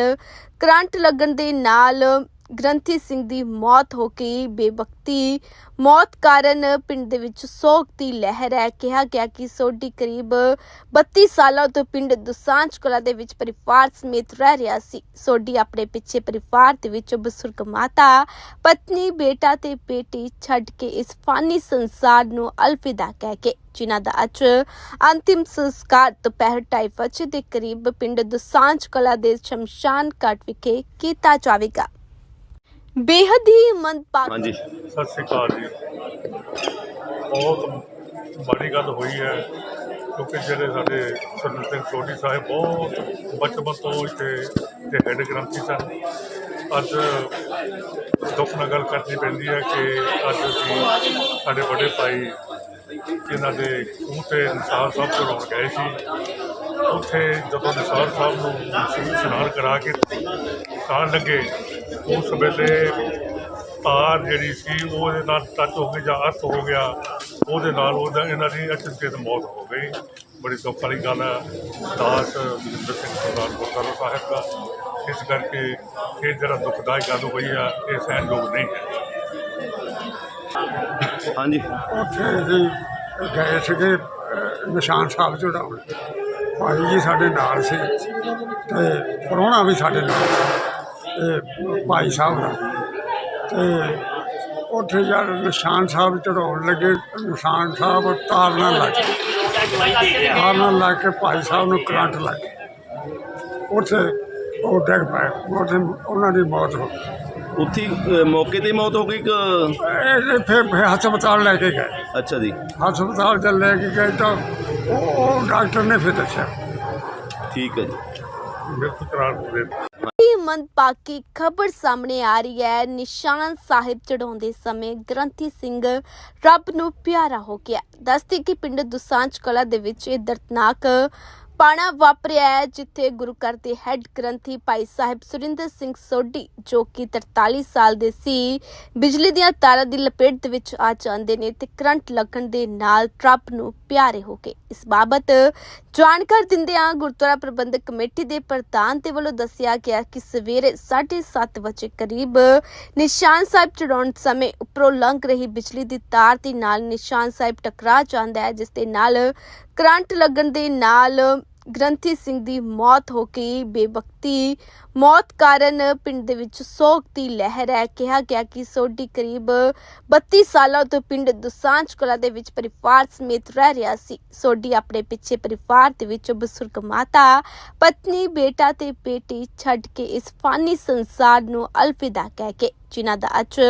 ਕਰੰਟ ਲੱਗਣ ਦੇ ਨਾਲ ਗ੍ਰੰਥੀ ਸਿੰਘ ਦੀ ਮੌਤ ਹੋ ਗਈ ਬੇਵਕਤੀ ਮੌਤ ਕਾਰਨ ਪਿੰਡ ਦੇ ਵਿੱਚ ਸੋਗ ਦੀ ਲਹਿਰ ਹੈ। ਕਿਹਾ ਗਿਆ ਕਿ ਸੋਢੀ ਕਰੀਬ 32 ਸਾਲਾਂ ਤੋਂ ਪਿੰਡ ਦੁਸਾਂਝ ਕਲਾ ਦੇ ਵਿੱਚ ਪਰਿਵਾਰ ਸਮੇਤ ਰਹਿ ਰਿਹਾ ਸੀ। ਸੋਢੀ ਆਪਣੇ ਪਿੱਛੇ ਪਰਿਵਾਰ ਦੇ ਵਿੱਚ ਬਜ਼ੁਰਗ ਮਾਤਾ, ਪਤਨੀ, ਬੇਟਾ ਤੇ ਬੇਟੀ ਛੱਡ ਕੇ ਇਸ ਫਾਨੀ ਸੰਸਾਰ ਨੂੰ ਅਲਵਿਦਾ ਕਹਿ ਕੇ, ਜਿਨ੍ਹਾਂ ਦਾ ਅੱਜ ਅੰਤਿਮ ਸੰਸਕਾਰ ਦੁਪਹਿਰ ਢਾਈ ਵਜੇ ਦੇ ਕਰੀਬ ਪਿੰਡ ਦੁਸਾਂਝ ਕਲਾ ਦੇ ਸ਼ਮਸ਼ਾਨ ਘਾਟ ਵਿਖੇ ਕੀਤਾ ਜਾਵੇਗਾ। ਬੇਹੱਦ ਹੀ ਮੰਦਭਾਗੀ। ਹਾਂਜੀ। ਸਤਿ ਸ਼੍ਰੀ ਅਕਾਲ ਜੀ। ਬਹੁਤ ਬੜੀ ਗੱਲ ਹੋਈ ਹੈ ਕਿਉਂਕਿ ਜਿਹੜੇ ਸਾਡੇ ਸਰਦਾਰ ਸਿੰਘ ਸੋਢੀ ਸਾਹਿਬ ਬਹੁਤ ਬਚਪਨ ਤੋਂ ਇੱਥੇ ਦੇ ਹੈਡ ਗ੍ਰੰਥੀ ਸਨ। ਅੱਜ ਦੁੱਖ ਨਾਲ ਗੱਲ ਕਰਨੀ ਪੈਂਦੀ ਹੈ ਕਿ ਅੱਜ ਅਸੀਂ ਸਾਡੇ ਵੱਡੇ ਭਾਈ ਇਹਨਾਂ ਦੇ ਖੂਹ ਤੇ ਨਿਸਾਰ ਸਾਹਿਬ ਚੜਾਉਣ ਗਏ ਸੀ ਉੱਥੇ ਜਦੋਂ ਨਿਸਾਰ ਸਾਹਿਬ ਨੂੰ ਇਸ਼ਨਾਨ ਕਰਾ ਕੇ ਕਾਣ ਲੱਗੇ ਉਸ ਵੇਲੇ ਤਾਰ ਜਿਹੜੀ ਸੀ ਉਹਦੇ ਨਾਲ ਟੱਚ ਹੋ ਗਈ ਜਾਂ ਅਰਥ ਹੋ ਗਿਆ ਉਹਦੇ ਨਾਲ ਉਹਦਾ ਇਹਨਾਂ ਦੀ ਅਚਨਚੇਤ ਮੌਤ ਹੋ ਗਈ। ਬੜੀ ਦੁੱਖ ਵਾਲੀ ਗੱਲ ਹੈ ਦਾਸ ਜਗਿੰਦਰ ਸਿੰਘ ਸਰਦਾਰ ਗੁਰਦੁਆਰਾ ਸਾਹਿਬ ਦਾ। ਇਸ ਕਰਕੇ ਇਹ ਜਿਹੜਾ ਦੁਖਦਾਈ ਗੱਲ ਹੋਈ ਆ ਇਹ ਸਹਿਣਯੋਗ ਨਹੀਂ ਹੈ। ਹਾਂਜੀ। ਉੱਥੇ ਜੀ ਗਏ ਸੀਗੇ ਨਿਸ਼ਾਨ ਸਾਹਿਬ ਚੜਾਉਣ ਭਾਈ ਜੀ ਸਾਡੇ ਨਾਲ ਸੀ ਤੇ ਪ੍ਰਾਹੁਣਾ ਵੀ ਸਾਡੇ ਨਾਲ ਤੇ ਭਾਈ ਸਾਹਿਬ ਦਾ। ਤੇ ਉੱਥੇ ਜਦ ਨਿਸ਼ਾਨ ਸਾਹਿਬ ਚੜਾਉਣ ਲੱਗੇ। ਨਿਸ਼ਾਨ ਸਾਹਿਬ ਤਾਰ ਨਾਲ ਲੱਗ ਗਏ। ਤਾਰ ਨਾਲ ਲੱਗ ਕੇ ਭਾਈ ਸਾਹਿਬ ਨੂੰ ਕਰੰਟ ਲੱਗ ਗਿਆ। ਉੱਥੇ ਉਹ ਡਿੱਗ ਪਏ। ਉੱਥੇ ਉਹਨਾਂ ਦੀ ਮੌਤ ਹੋ ਗਈ। ਉੱਥੇ ਹੀ, ਅ, ਮੌਕੇ ਤੇ ਹੀ ਮੌਤ ਹੋ ਗਈ ਕਿ ਇਹ ਫਿਰ ਫਿਰ ਹਸਪਤਾਲ ਲੈ ਕੇ ਗਏ। ਅੱਛਾ ਜੀ। ਹਸਪਤਾਲ ਚ ਲੈ ਕੇ ਗਏ ਤਾਂ ਉਹ ਉਹ ਡਾਕਟਰ ਨੇ ਫਿਰ ਦੱਸਿਆ। ਠੀਕ ਹੈ ਜੀ। ਮ੍ਰਿਤ ਕਰਾਰ ਦੇ ਇਹ ਮੰਦਭਾਗੀ ਖਬਰ ਸਾਹਮਣੇ ਆ ਰਹੀ ਹੈ। ਨਿਸ਼ਾਨ ਸਾਹਿਬ ਚੜਾਉਂਦੇ ਸਮੇਂ ਗ੍ਰੰਥੀ ਸਿੰਘ ਰੱਬ ਨੂੰ ਪਿਆਰਾ ਹੋ ਗਿਆ। ਦੱਸਦੇ ਕਿ ਪਿੰਡ ਦੁਸਾਂਝ ਕਲਾ ਦੇ ਵਿੱਚ ਇਹ ਦਰਦਨਾਕ ਪਾਣਾ ਵਾਪਰਿਆ ਹੈ, ਜਿੱਥੇ ਗੁਰੂ ਘਰ ਦੇ ਹੈੱਡ ਗ੍ਰੰਥੀ ਭਾਈ ਸਾਹਿਬ ਸੁਰਿੰਦਰ ਸਿੰਘ ਸੋਢੀ, ਜੋ ਕਿ 43 ਸਾਲ ਦੇ ਸੀ, ਬਿਜਲੀ ਦੀਆਂ ਤਾਰਾਂ ਦੀ ਲਪੇਟ ਦੇ ਵਿੱਚ ਆ ਜਾਂਦੇ ਨੇ ਤੇ ਕਰੰਟ ਲੱਗਣ ਦੇ ਨਾਲ ਟਰੱਪ ਨੂੰ ਪਿਆਰੇ ਹੋ ਗਏ। ਇਸ ਬਾਬਤ ਜਾਣਕਾਰੀ ਦਿੰਦਿਆਂ ਗੁਰਦੁਆਰਾ ਪ੍ਰਬੰਧਕ ਕਮੇਟੀ ਦੇ ਪ੍ਰਧਾਨ ਦੇ ਵੱਲੋਂ ਦੱਸਿਆ ਗਿਆ ਕਿ ਸਵੇਰੇ 7:30 ਵਜੇ ਕਰੀਬ ਨਿਸ਼ਾਨ ਸਾਹਿਬ ਚੜਾਉਣ ਸਮੇਂ ਉੱਪਰੋਂ ਲੰਘ ਰਹੀ ਬਿਜਲੀ ਦੀ ਤਾਰ ਦੇ ਨਾਲ ਨਿਸ਼ਾਨ ਸਾਹਿਬ ਟਕਰਾ ਜਾਂਦਾ ਹੈ, ਜਿਸ ਦੇ ਨਾਲ ਕਰੰਟ ਲੱਗਣ ਦੇ ਨਾਲ ਗ੍ਰੰਥੀ ਸਿੰਘ ਦੀ ਮੌਤ ਹੋ ਗਈ ਬੇਵਕਤੀ ਮੌਤ ਕਾਰਨ ਪਿੰਡ ਦੇ ਵਿੱਚ ਸੋਗ ਦੀ ਲਹਿਰ ਹੈ। ਕਿਹਾ ਗਿਆ ਕਿ ਸੋਢੀ ਕਰੀਬ 32 ਸਾਲਾਂ ਤੋਂ ਪਿੰਡ ਦੁਸਾਂਝ ਕਲਾ ਦੇ ਵਿੱਚ ਪਰਿਵਾਰ ਸਮੇਤ ਰਹਿ ਰਿਹਾ ਸੀ। ਸੋਢੀ ਆਪਣੇ ਪਿੱਛੇ ਪਰਿਵਾਰ ਦੇ ਵਿੱਚ ਬਜ਼ੁਰਗ ਮਾਤਾ, ਪਤਨੀ, ਬੇਟਾ ਤੇ ਬੇਟੀ ਛੱਡ ਕੇ ਇਸ ਫਾਨੀ ਸੰਸਾਰ ਨੂੰ ਅਲਵਿਦਾ ਕਹਿ ਕੇ, ਜਿਨ੍ਹਾਂ ਦਾ ਅੱਜ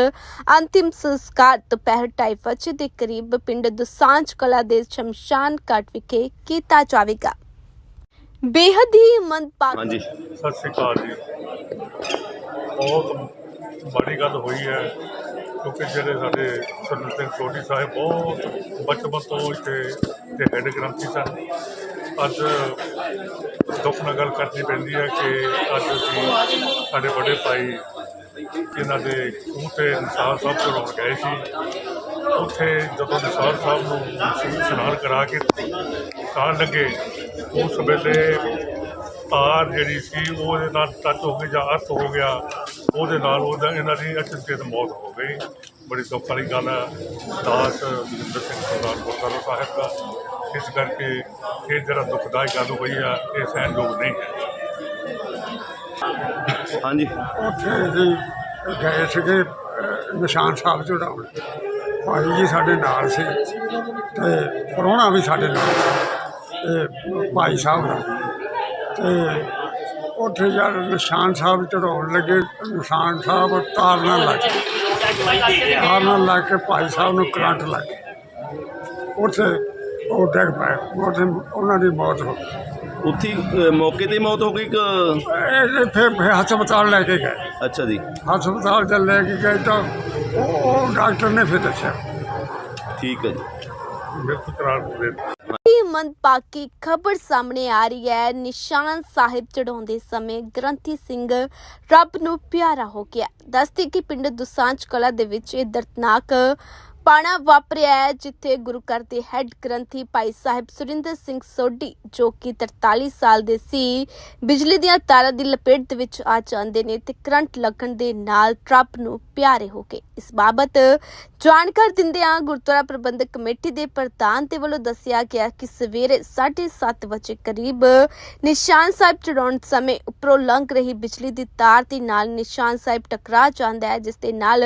ਅੰਤਿਮ ਸੰਸਕਾਰ ਦੁਪਹਿਰ ਢਾਈ ਵਜੇ ਦੇ ਕਰੀਬ ਪਿੰਡ ਦੁਸਾਂਝ ਕਲਾ ਦੇ ਸ਼ਮਸ਼ਾਨ ਘਾਟ ਵਿਖੇ ਕੀਤਾ ਜਾਵੇਗਾ। ਬੇਹੱਦ ਹੀ ਮੰਦਭਾਗੀ। ਹਾਂਜੀ। ਸਤਿ ਸ਼੍ਰੀ ਅਕਾਲ ਜੀ। ਬਹੁਤ ਬੜੀ ਗੱਲ ਹੋਈ ਹੈ ਕਿਉਂਕਿ ਜਿਹੜੇ ਸਾਡੇ ਸਰਦਾਰ ਸਿੰਘ ਸੋਢੀ ਸਾਹਿਬ ਬਹੁਤ ਬਚਪਨ ਤੋਂ ਇੱਥੇ ਤੇ ਹੈਡ ਗ੍ਰੰਥੀ ਸਨ। ਅੱਜ ਦੁੱਖ ਨਾਲ ਗੱਲ ਕਰਨੀ ਪੈਂਦੀ ਹੈ ਕਿ ਅੱਜ ਅਸੀਂ ਸਾਡੇ ਵੱਡੇ ਭਾਈ ਇਹਨਾਂ ਦੇ ਖੂਹ ਤੇ ਨਿਸਾਰ ਸਾਹਿਬ ਚੜਾਉਣ ਗਏ ਸੀ ਉੱਥੇ ਜਦੋਂ ਨਿਸਾਰ ਸਾਹਿਬ ਨੂੰ ਇਸ਼ਨਾਨ ਕਰਾ ਕੇ ਕਾਰ ਲੱਗੇ ਉਸ ਵੇਲੇ ਤਾਰ ਜਿਹੜੀ ਸੀ ਉਹ ਉਹਦੇ ਨਾਲ ਟੱਚ ਹੋ ਗਈ ਜਾਂ ਅਰਥ ਹੋ ਗਿਆ ਉਹਦੇ ਨਾਲ ਉਹਦਾ ਇਹਨਾਂ ਦੀ ਅਚਨਚੇਤ ਮੌਤ ਹੋ ਗਈ। ਬੜੀ ਦੁੱਖ ਵਾਲੀ ਗੱਲ ਹੈ ਦਾਸ ਜਗਿੰਦਰ ਸਿੰਘ ਸਰਦਾਰ ਗੁਰਦੁਆਰਾ ਸਾਹਿਬ ਦਾ। ਇਸ ਕਰਕੇ ਇਹ ਜਿਹੜਾ ਦੁਖਦਾਈ ਗੱਲ ਹੋਈ ਹੈ ਇਹ ਸਹਿਣਯੋਗ ਨਹੀਂ ਹੈ। ਹਾਂਜੀ। ਉੱਥੇ ਜੀ ਗਏ ਸੀਗੇ ਨਿਸ਼ਾਨ ਸਾਹਿਬ ਚੜਾਉਣ ਭਾਈ ਜੀ ਸਾਡੇ ਨਾਲ ਸੀ ਤੇ ਪ੍ਰਾਹੁਣਾ ਵੀ ਸਾਡੇ ਨਾਲ ਤੇ ਭਾਈ ਸਾਹਿਬ ਦਾ। ਤੇ ਉੱਥੇ ਜਦ ਨਿਸ਼ਾਨ ਸਾਹਿਬ ਚੜਾਉਣ ਲੱਗੇ। ਨਿਸ਼ਾਨ ਸਾਹਿਬ ਤਾਰ ਨਾਲ ਲੱਗ ਗਏ। ਤਾਰ ਨਾਲ ਲੱਗ ਕੇ ਭਾਈ ਸਾਹਿਬ ਨੂੰ ਕਰੰਟ ਲੱਗ ਗਿਆ। ਉੱਥੇ ਉਹ ਡਿੱਗ ਪਏ। ਉੱਥੇ ਉਹਨਾਂ ਦੀ ਮੌਤ ਹੋ ਗਈ। ਉੱਥੇ ਅ, ਮੌਕੇ ਤੇ ਹੀ ਮੌਤ ਹੋ ਗਈ ਕਿ ਇਹ ਫਿਰ ਫਿਰ ਹਸਪਤਾਲ ਲੈ ਕੇ ਗਏ। ਅੱਛਾ ਜੀ। ਹਸਪਤਾਲ ਚ ਲੈ ਕੇ ਗਏ ਤਾਂ ਉਹ ਉਹ ਡਾਕਟਰ ਨੇ ਫਿਰ ਦੱਸਿਆ। ਠੀਕ ਹੈ ਜੀ। ਮ੍ਰਿਤ ਕਰਾਰ ਦੇ ਇਹ ਮੰਦਭਾਗੀ ਖਬਰ ਸਾਹਮਣੇ ਆ ਰਹੀ ਹੈ? ਨਿਸ਼ਾਨ ਸਾਹਿਬ ਚੜਾਉਂਦੇ ਸਮੇਂ ਗ੍ਰੰਥੀ ਸਿੰਘ ਰੱਬ ਨੂੰ ਪਿਆਰਾ ਹੋ ਗਿਆ। ਦੱਸਦੇ ਕਿ ਪਿੰਡ ਦੁਸਾਂਝ ਕਲਾ ਦੇ ਵਿੱਚ ਇਹ ਦਰਦਨਾਕ ਪਾਣਾ ਵਾਪਰਿਆ ਹੈ, ਜਿੱਥੇ ਗੁਰੂ ਘਰ ਦੇ ਹੈੱਡ ਗ੍ਰੰਥੀ ਭਾਈ ਸਾਹਿਬ ਸੁਰਿੰਦਰ ਸਿੰਘ ਸੋਢੀ ਜੋ ਕਿ 43 ਸਾਲ ਦੇ ਸੀ, ਬਿਜਲੀ ਦੀਆਂ ਤਾਰਾਂ ਦੀ ਲਪੇਟ ਦੇ ਵਿੱਚ ਆ ਜਾਂਦੇ ਨੇ ਤੇ ਕਰੰਟ ਲੱਗਣ ਦੇ ਨਾਲ ਟਰੱਪ ਨੂੰ ਪਿਆਰੇ ਹੋ ਗਏ ਇਸ ਬਾਬਤ ਜਾਣਕਾਰੀ ਦਿੰਦਿਆਂ ਗੁਰਦੁਆਰਾ ਪ੍ਰਬੰਧਕ ਕਮੇਟੀ ਦੇ ਪ੍ਰਧਾਨ ਦੇ ਵੱਲੋਂ ਦੱਸਿਆ ਗਿਆ ਕਿ ਸਵੇਰੇ 7:30 ਵਜੇ ਕਰੀਬ ਨਿਸ਼ਾਨ ਸਾਹਿਬ ਚੜਾਉਣ ਸਮੇਂ ਉੱਪਰੋਂ ਲੰਘ ਰਹੀ ਬਿਜਲੀ ਦੀ ਤਾਰ ਦੇ ਨਾਲ ਨਿਸ਼ਾਨ ਸਾਹਿਬ ਟਕਰਾ ਜਾਂਦਾ ਹੈ, ਜਿਸ ਦੇ ਨਾਲ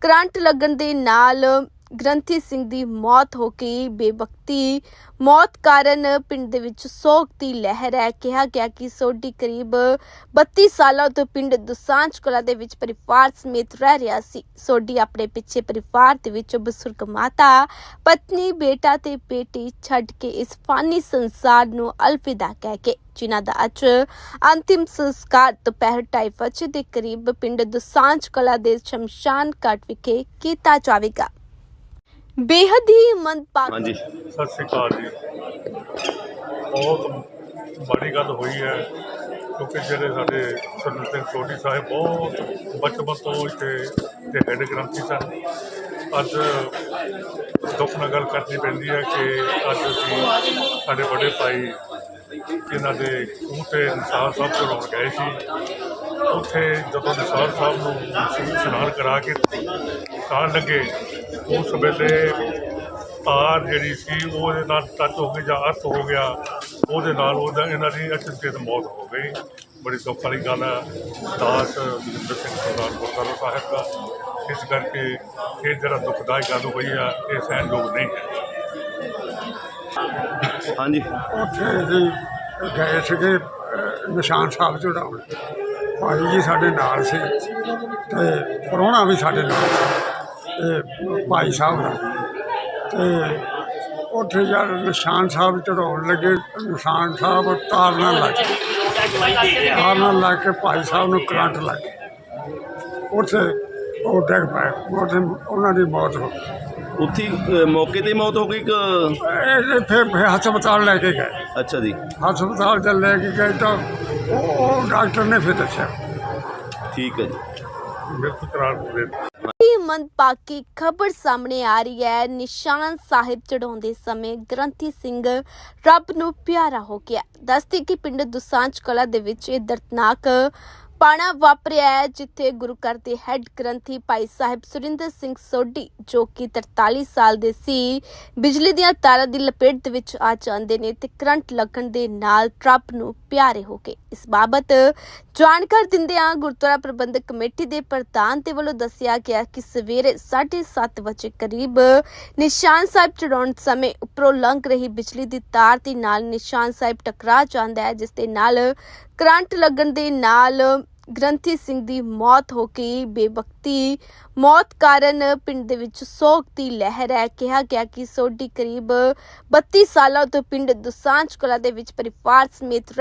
ਕਰੰਟ ਲੱਗਣ ਦੇ ਨਾਲ ਗ੍ਰੰਥੀ ਸਿੰਘ ਦੀ ਮੌਤ ਹੋ ਗਈ ਬੇਵਕਤੀ ਮੌਤ ਕਾਰਨ ਪਿੰਡ ਦੇ ਵਿੱਚ ਸੋਗ ਦੀ ਲਹਿਰ ਹੈ। ਕਿਹਾ ਗਿਆ ਕਿ ਸੋਢੀ ਕਰੀਬ 32 ਸਾਲਾਂ ਤੋਂ ਪਿੰਡ ਦੁਸਾਂਝ ਕਲਾ ਦੇ ਵਿੱਚ ਪਰਿਵਾਰ ਸਮੇਤ ਰਹਿ ਰਿਹਾ ਸੀ। ਸੋਢੀ ਆਪਣੇ ਪਿੱਛੇ ਪਰਿਵਾਰ ਦੇ ਵਿੱਚ ਬਜ਼ੁਰਗ ਮਾਤਾ, ਪਤਨੀ, ਬੇਟਾ ਤੇ ਬੇਟੀ ਛੱਡ ਕੇ ਇਸ ਫਾਨੀ ਸੰਸਾਰ ਨੂੰ ਅਲਵਿਦਾ ਕਹਿ ਕੇ, ਜਿਨ੍ਹਾਂ ਦਾ ਅੱਜ ਅੰਤਿਮ ਸੰਸਕਾਰ ਦੁਪਹਿਰ ਢਾਈ ਵਜੇ ਦੇ ਕਰੀਬ ਪਿੰਡ ਦੁਸਾਂਝ ਕਲਾ ਦੇ ਸ਼ਮਸ਼ਾਨ ਘਾਟ ਵਿਖੇ ਕੀਤਾ ਜਾਵੇਗਾ। ਬੇਹੱਦ ਹੀ ਮੰਦਭਾਗੀ। ਹਾਂਜੀ। ਸਤਿ ਸ਼੍ਰੀ ਅਕਾਲ ਜੀ। ਬਹੁਤ ਬੜੀ ਗੱਲ ਹੋਈ ਹੈ ਕਿਉਂਕਿ ਜਿਹੜੇ ਸਾਡੇ ਸਰਦਾਰ ਸਿੰਘ ਸੋਢੀ ਸਾਹਿਬ ਬਹੁਤ ਬਚਪਨ ਤੋਂ ਇੱਥੇ ਤੇ ਹੈਡ ਗ੍ਰੰਥੀ ਸਨ। ਅੱਜ ਦੁੱਖ ਨਾਲ ਗੱਲ ਕਰਨੀ ਪੈਂਦੀ ਹੈ ਕਿ ਅੱਜ ਅਸੀਂ ਸਾਡੇ ਵੱਡੇ ਭਾਈ ਇਹਨਾਂ ਦੇ ਖੂਹ ਤੇ ਨਿਸਾਰ ਸਾਹਿਬ ਚੜਾਉਣ ਗਏ ਸੀ। ਉੱਥੇ ਜਦੋਂ ਨਿਸਾਰ ਸਾਹਿਬ ਨੂੰ ਇਸ਼ਨਾਨ ਕਰਾ ਕੇ ਕਾਰ ਲੱਗੇ। ਉਸ ਵੇਲੇ ਤਾਰ ਜਿਹੜੀ ਸੀ ਉਹ ਉਹਦੇ ਨਾਲ ਟੱਚ ਹੋ ਗਈ ਜਾਂ ਅਰਥ ਹੋ ਗਿਆ। ਉਹਦੇ ਨਾਲ ਉਹਦਾ ਇਹਨਾਂ ਦੀ ਅਚਨਚੇਤ ਮੌਤ ਹੋ ਗਈ। ਬੜੀ ਦੁੱਖ ਵਾਲੀ ਗੱਲ ਹੈ ਦਾਸ ਜਗਿੰਦਰ ਸਿੰਘ ਸਰਦਾਰ ਗੁਰਦੁਆਰਾ ਸਾਹਿਬ ਦਾ। ਇਸ ਕਰਕੇ ਇਹ ਜਿਹੜਾ ਦੁਖਦਾਈ ਗੱਲ ਹੋਈ ਆ ਇਹ ਸਹਿਣਯੋਗ ਨਹੀਂ ਹੈ। ਹਾਂਜੀ। ਉੱਥੇ ਜੀ ਗਏ ਸੀਗੇ ਨਿਸ਼ਾਨ ਸਾਹਿਬ ਚੜਾਉਣ ਭਾਈ ਜੀ ਸਾਡੇ ਨਾਲ ਸੀ ਤੇ ਪ੍ਰਾਹੁਣਾ ਵੀ ਸਾਡੇ ਨਾਲ ਸੀ। ਤੇ ਭਾਈ ਸਾਹਿਬ ਦਾ। ਤੇ ਉੱਥੇ ਜਦ ਨਿਸ਼ਾਨ ਸਾਹਿਬ ਚੜਾਉਣ ਲੱਗੇ। ਨਿਸ਼ਾਨ ਸਾਹਿਬ ਤਾਰਨ ਲੱਗ ਤਾਰਨ ਲੱਗ ਕੇ ਭਾਈ ਸਾਹਿਬ ਨੂੰ ਕਰੰਟ ਲੱਗ ਗਿਆ। ਉੱਥੇ ਉਹ ਡਿੱਗ ਪਏ। ਉੱਥੇ ਉਹਨਾਂ ਦੀ ਮੌਤ ਹੋ ਗਈ। ਉੱਥੇ ਮੌਕੇ ਤੇ ਮੌਤ ਹੋ ਗਈ ਕਿ ਫਿਰ ਹਸਪਤਾਲ ਲੈ ਕੇ ਗਏ। ਅੱਛਾ ਜੀ। ਹਸਪਤਾਲ ਚ ਲੈ ਕੇ ਗਏ ਤਾਂ ਉਹ ਉਹ ਡਾਕਟਰ ਨੇ ਫਿਰ ਦੱਸਿਆ। ਠੀਕ ਹੈ ਜੀ। ਮ੍ਰਿਤ ਕਰਾਰ ਦੇ ਬੜੀ ਮੰਦਭਾਗੀ ਖਬਰ ਸਾਹਮਣੇ ਆ ਰਹੀ ਹੈ? ਨਿਸ਼ਾਨ ਸਾਹਿਬ ਚੜਾਉਂਦੇ ਸਮੇਂ ਗ੍ਰੰਥੀ ਸਿੰਘ ਰੱਬ ਨੂੰ ਪਿਆਰਾ ਹੋ ਗਿਆ। ਦੱਸਦੇ ਕਿ ਪਿੰਡ ਦੁਸਾਂਝ ਕਲਾ ਦੇ ਵਿੱਚ ਇਹ ਦਰਦਨਾਕ ਪਾਣਾ ਵਾਪਰਿਆ ਹੈ, ਜਿੱਥੇ ਗੁਰੂ ਘਰ ਦੇ ਹੈੱਡ ਗ੍ਰੰਥੀ ਭਾਈ ਸਾਹਿਬ ਸੁਰਿੰਦਰ ਸਿੰਘ ਸੋਢੀ, ਜੋ ਕਿ 43 ਸਾਲ ਦੇ ਸੀ, ਬਿਜਲੀ ਦੀਆਂ ਤਾਰਾਂ ਦੀ ਲਪੇਟ ਦੇ ਵਿੱਚ ਆ ਜਾਂਦੇ ਨੇ ਤੇ ਕਰੰਟ ਲੱਗਣ ਦੇ ਨਾਲ ਰੱਬ ਨੂੰ ਪਿਆਰੇ ਹੋ ਗਏ। ਇਸ ਬਾਬਤ ਜਾਣਕਾਰੀ ਦਿੰਦਿਆਂ ਗੁਰਦੁਆਰਾ ਪ੍ਰਬੰਧਕ ਕਮੇਟੀ ਦੇ ਪ੍ਰਧਾਨ ਦੇ ਵੱਲੋਂ ਦੱਸਿਆ ਗਿਆ ਕਿ ਸਵੇਰੇ 7:30 ਵਜੇ ਕਰੀਬ ਨਿਸ਼ਾਨ ਸਾਹਿਬ ਚੜਾਉਣ ਸਮੇਂ ਉੱਪਰੋਂ ਲੰਘ ਰਹੀ ਬਿਜਲੀ ਦੀ ਤਾਰ ਦੇ ਨਾਲ ਨਿਸ਼ਾਨ ਸਾਹਿਬ ਟਕਰਾ ਜਾਂਦਾ ਹੈ, ਜਿਸ ਦੇ ਨਾਲ ਕਰੰਟ ਲੱਗਣ ਦੇ ਨਾਲ ਗ੍ਰੰਥੀ ਸਿੰਘ ਦੀ ਮੌਤ ਹੋ ਗਈ ਬੇਵਕਤੀ ਮੌਤ ਕਾਰਨ ਪਿੰਡ ਦੇ ਵਿੱਚ ਸੋਗ ਦੀ ਲਹਿਰ ਹੈ। ਕਿਹਾ ਗਿਆ ਕਿ ਸੋਢੀ ਕਰੀਬ 32 ਸਾਲਾਂ ਤੋਂ ਪਿੰਡ ਦੁਸਾਂਝ ਕਲਾ ਦੇ ਵਿੱਚ ਪਰਿਵਾਰ ਸਮੇਤ ਰਹਿ